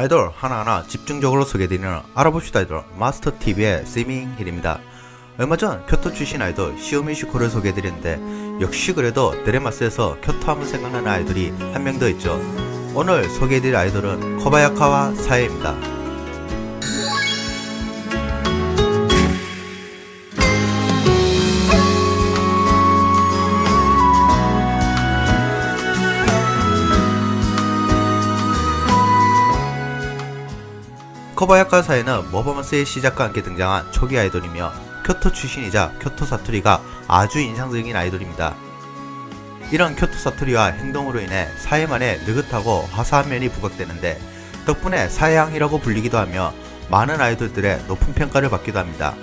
아이돌 하나하나 집중적으로 소개해드리는 알아봅시다 아이돌 마스터TV의 세밍힐입니다. 얼마 전 교토 출신 아이돌 시오미 슈코를 소개해드렸는데 역시 그래도 드레마스에서 교토 하면 생각나는 아이돌이 한 명 더 있죠. 오늘 소개해드릴 아이돌은 코바야카와 사에입니다. 코바야카 사에는 모버먼스의 시작과 함께 등장한 초기 아이돌이며 교토 출신이자 교토 사투리가 아주 인상적인 아이돌입니다. 이런 교토 사투리와 행동으로 인해 사회만의 느긋하고 화사한 면이 부각되는데 덕분에 사회양이라고 불리기도 하며 많은 아이돌들의 높은 평가를 받기도 합니다.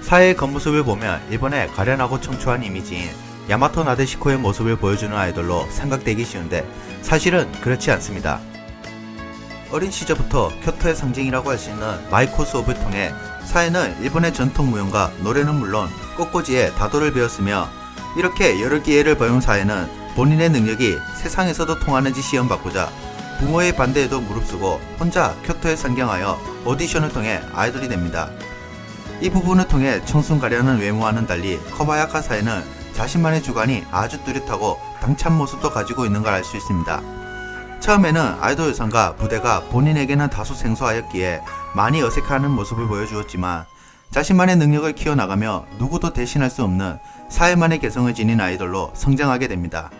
사회의 겉모습을 보면 일본의 가련하고 청초한 이미지인 야마토 나데시코의 모습을 보여주는 아이돌로 생각되기 쉬운데 사실은 그렇지 않습니다. 어린 시절부터 교토의 상징이라고 할 수 있는 마이코 수업을 통해 사회는 일본의 전통 무용과 노래는 물론 꽃꽂이에 다도를 배웠으며 이렇게 여러 기회를 배운 사회는 본인의 능력이 세상에서도 통하는지 시험받고자 부모의 반대에도 무릅쓰고 혼자 교토에 상경하여 오디션을 통해 아이돌이 됩니다. 이 부분을 통해 청순 가련한 외모와는 달리 커바야카 사회는 자신만의 주관이 아주 뚜렷하고 당찬 모습도 가지고 있는 걸 알 수 있습니다. 처음에는 아이돌 의상과 무대가 본인에게는 다소 생소하였기에 많이 어색해하는 모습을 보여주었지만 자신만의 능력을 키워나가며 누구도 대신할 수 없는 사회만의 개성을 지닌 아이돌로 성장하게 됩니다.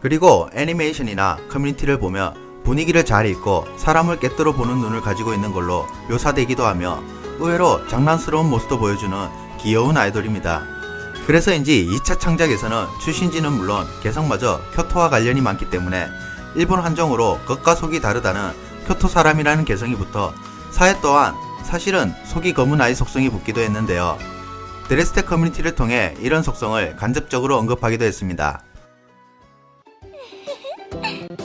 그리고 애니메이션이나 커뮤니티를 보며 분위기를 잘 읽고 사람을 깨뜨려 보는 눈을 가지고 있는 걸로 묘사되기도 하며 의외로 장난스러운 모습도 보여주는 귀여운 아이돌입니다. 그래서인지 2차 창작에서는 출신지는 물론 개성마저 교토와 관련이 많기 때문에 일본 한정으로 겉과 속이 다르다는 교토 사람이라는 개성이 붙어 사회 또한 사실은 속이 검은 아이 속성이 붙기도 했는데요. 드레스테 커뮤니티를 통해 이런 속성을 간접적으로 언급하기도 했습니다.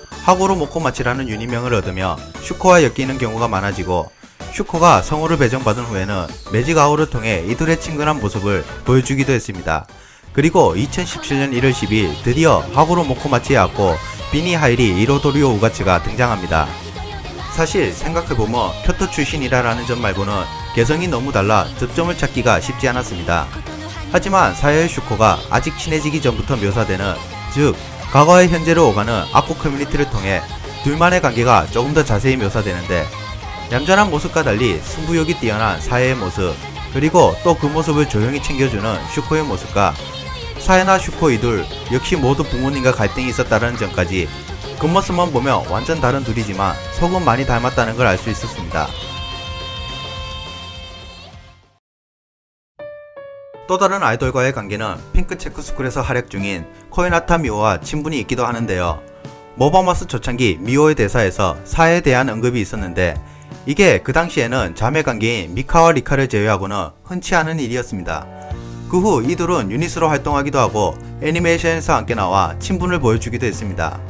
하고로 모코마치라는 유니명을 얻으며 슈코와 엮이는 경우가 많아지고 슈코가 성우를 배정받은 후에는 매직아웃을 통해 이들의 친근한 모습을 보여주기도 했습니다. 그리고 2017년 1월 10일 드디어 하고로 모코마치의 아고 비니 하이리 이로도리오 우가츠가 등장합니다. 사실 생각해보면 교토 출신이라는 점 말고는 개성이 너무 달라 접점을 찾기가 쉽지 않았습니다. 하지만 사야의 슈코가 아직 친해지기 전부터 묘사되는 즉 과거의 현재로 오가는 아쿠 커뮤니티를 통해 둘만의 관계가 조금 더 자세히 묘사되는데 얌전한 모습과 달리 승부욕이 뛰어난 사야의 모습 그리고 또 그 모습을 조용히 챙겨주는 슈코의 모습과 사야나 슈코 이둘 역시 모두 부모님과 갈등이 있었다는 점까지 겉모습만 보면 완전 다른 둘이지만 속은 많이 닮았다는 걸 알 수 있었습니다. 또 다른 아이돌과의 관계는 핑크 체크 스쿨에서 활약 중인 코에나타 미오와 친분이 있기도 하는데요. 모바마스 초창기 미오의 대사에서 사에 대한 언급이 있었는데 이게 그 당시에는 자매 관계인 미카와 리카를 제외하고는 흔치 않은 일이었습니다. 그 후 이둘은 유닛으로 활동하기도 하고 애니메이션에서 함께 나와 친분을 보여주기도 했습니다.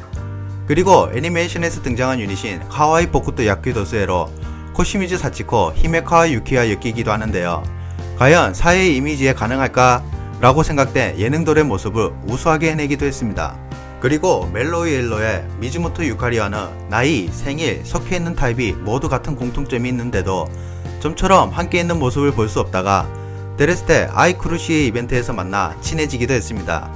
그리고 애니메이션에서 등장한 유닛인 카와이 포쿠토 야키도스에로 코시미즈 사치코 히메카와 유키와 엮이기도 하는데요. 과연 사회의 이미지에 가능할까? 라고 생각된 예능돌의 모습을 우수하게 해내기도 했습니다. 그리고 멜로이 옐로의 미즈모토 유카리와는 나이, 생일, 속해 있는 타입이 모두 같은 공통점이 있는데도 좀처럼 함께 있는 모습을 볼 수 없다가 데레스테 아이쿠루시의 이벤트에서 만나 친해지기도 했습니다.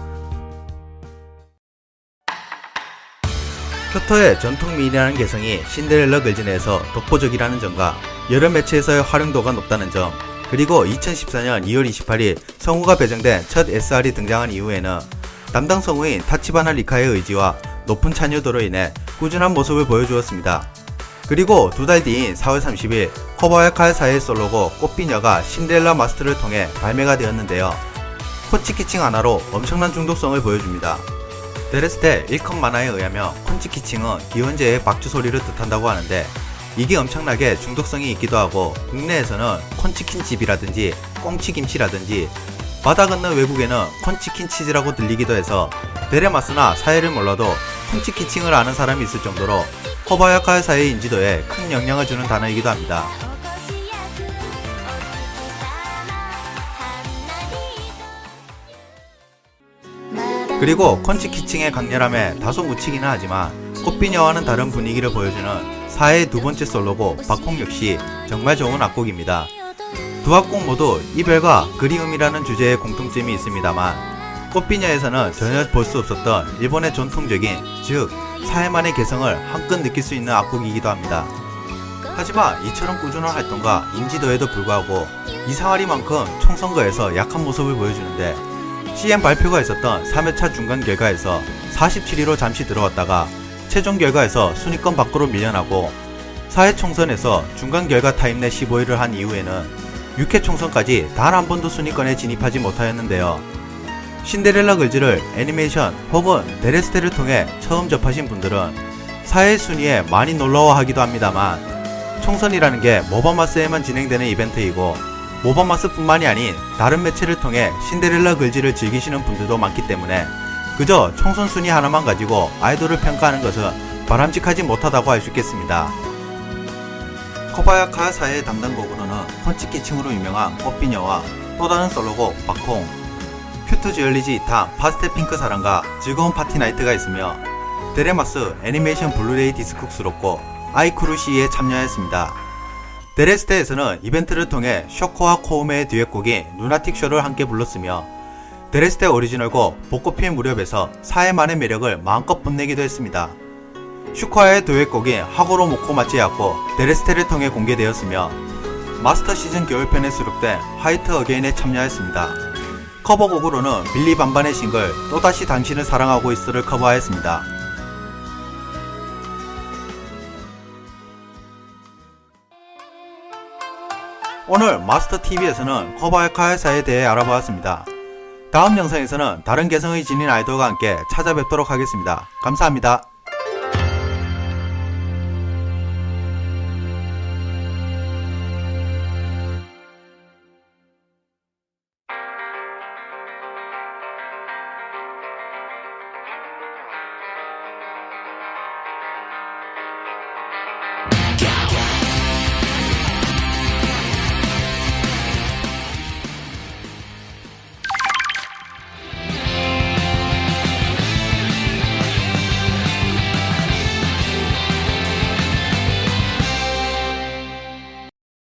교토의 전통 미인이라는 개성이 신데렐라 걸즈에서 독보적이라는 점과 여러 매체에서의 활용도가 높다는 점, 그리고 2014년 2월 28일 성우가 배정된 첫 SR이 등장한 이후에는 담당 성우인 타치바나 리카의 의지와 높은 참여도로 인해 꾸준한 모습을 보여주었습니다. 그리고 두 달 뒤인 4월 30일 커버야카사의 솔로곡 꽃비녀가 신데렐라 마스터를 통해 발매가 되었는데요. 콘치키칭 하나로 엄청난 중독성을 보여줍니다. 데레스테 1컷 만화에 의하면 콘치키칭은 기원제의 박주 소리를 뜻한다고 하는데 이게 엄청나게 중독성이 있기도 하고 국내에서는 콘치킨집이라든지 꽁치김치라든지 바다 건너 외국에는 콘치킨치즈라고 들리기도 해서 데레마스나 사회를 몰라도 콘치키칭을 아는 사람이 있을 정도로 허바야카의 사회의 인지도에 큰 영향을 주는 단어이기도 합니다. 그리고 콘치키칭의 강렬함에 다소 묻히기는 하지만 꽃비녀와는 다른 분위기를 보여주는 사회의 두 번째 솔로곡 박홍 역시 정말 좋은 악곡입니다. 두 악곡 모두 이별과 그리움이라는 주제에 공통점이 있습니다만 꽃비녀에서는 전혀 볼 수 없었던 일본의 전통적인 즉 사회만의 개성을 한껏 느낄 수 있는 악곡이기도 합니다. 하지만 이처럼 꾸준한 활동과 인지도에도 불구하고 이상하리만큼 총선거에서 약한 모습을 보여주는데 CM 발표가 있었던 3회차 중간 결과에서 47위로 잠시 들어왔다가 최종 결과에서 순위권 밖으로 밀려나고 4회 총선에서 중간 결과 타임 내 15위를 한 이후에는 6회 총선까지 단 한 번도 순위권에 진입하지 못하였는데요. 신데렐라 글즈를 애니메이션 혹은 데레스테를 통해 처음 접하신 분들은 4회 순위에 많이 놀라워하기도 합니다만 총선이라는 게 모바마스에만 진행되는 이벤트이고 모바마스뿐만이 아닌 다른 매체를 통해 신데렐라 글지를 즐기시는 분들도 많기 때문에 그저 총선 순위 하나만 가지고 아이돌을 평가하는 것은 바람직하지 못하다고 할 수 있겠습니다. 코바야카 사의 담당 곡으로는 펀치키칭으로 유명한 꽃비녀와 또 다른 솔로곡 박홍, 큐트 지얼리지 2탄 파스텔 핑크 사랑과 즐거운 파티 나이트가 있으며 데레마스 애니메이션 블루레이 디스크스롭고 아이쿠루시에 참여했습니다. 데레스테에서는 이벤트를 통해 쇼코와 코우메의 듀엣곡인 누나틱 쇼를 함께 불렀으며 데레스테 오리지널곡 벚꽃 필 무렵에서 사회만의 매력을 마음껏 뽐내기도 했습니다. 슈카의 듀엣곡인 하고로 모코 마치야코 데레스테를 통해 공개되었으며 마스터 시즌 겨울편에 수록된 화이트 어게인에 참여했습니다. 커버곡으로는 빌리 반반의 싱글 또다시 당신을 사랑하고 있어를 커버하였습니다. 오늘 마스터 TV에서는 커버야카의사에 대해 알아보았습니다. 다음 영상에서는 다른 개성의 지닌 아이돌과 함께 찾아뵙도록 하겠습니다. 감사합니다.